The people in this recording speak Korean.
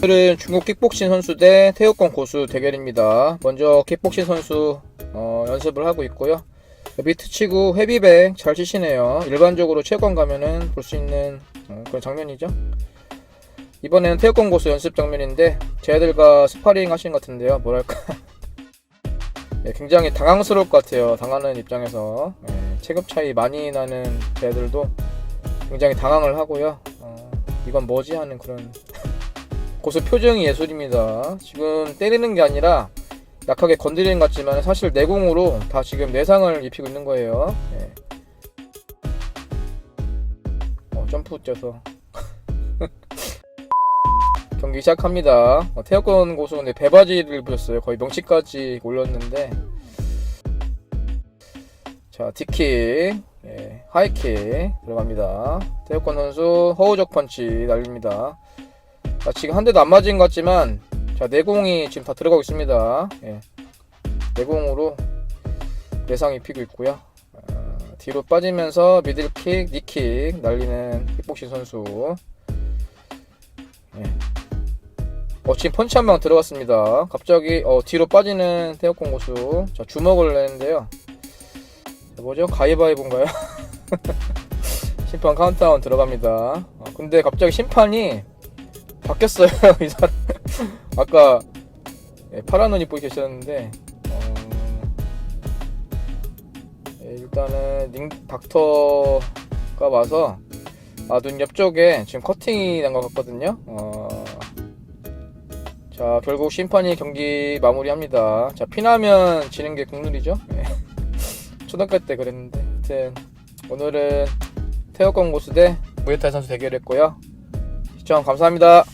오늘은 중국 킥복싱 선수 대 태국권 고수 대결입니다. 먼저 킥복싱 선수 어, 연습을 하고 있고요. 비트 치고 헤비백 잘 치시네요. 일반적으로 체육관 가면은 볼 수 있는 어, 그런 장면이죠. 이번에는 태국권 고수 연습 장면인데 쟤들과 스파링 하신 것 같은데요. 뭐랄까 예, 굉장히 당황스러울 것 같아요. 당하는 입장에서 예, 체급 차이 많이 나는 쟤들도 굉장히 당황을 하고요. 어, 이건 뭐지 하는 그런 고수 표정이 예술입니다. 지금 때리는 게 아니라 약하게 건드리는 것 같지만 사실 내공으로 다 지금 내상을 입히고 있는 거예요. 예. 어, 점프 뛰어서 경기 시작합니다. 어, 태역권 고수 근데 배바지를 입으셨어요. 거의 명치까지 올렸는데 자 디킥 예, 하이킥 들어갑니다. 태역권 선수 허우적 펀치 날립니다. 자, 지금 한 대도 안 맞은 것 같지만 자 내공이 지금 다 들어가고 있습니다. 예. 내공으로 내상 입히고 있고요. 어, 뒤로 빠지면서 미들킥, 니킥 날리는 킥복싱 선수. 예. 어 지금 펀치 한 방 들어갔습니다. 갑자기 어 뒤로 빠지는 태역공 고수. 자 주먹을 내는데요. 자, 뭐죠? 가위바위보인가요? 심판 카운트다운 들어갑니다. 어, 근데 갑자기 심판이 바뀌었어요 이 사람. 아까 예, 파란 옷 입고 계셨는데 어, 예, 일단은 닝 닥터가 와서 아 눈 옆쪽에 지금 커팅이 난 것 같거든요. 어, 자 결국 심판이 경기 마무리합니다. 자 피나면 지는 게 국룰이죠. 예. 초등학교 때 그랬는데 하여튼 오늘은 태역권 고수 대 무에타이 선수 대결했고요. 시청 감사합니다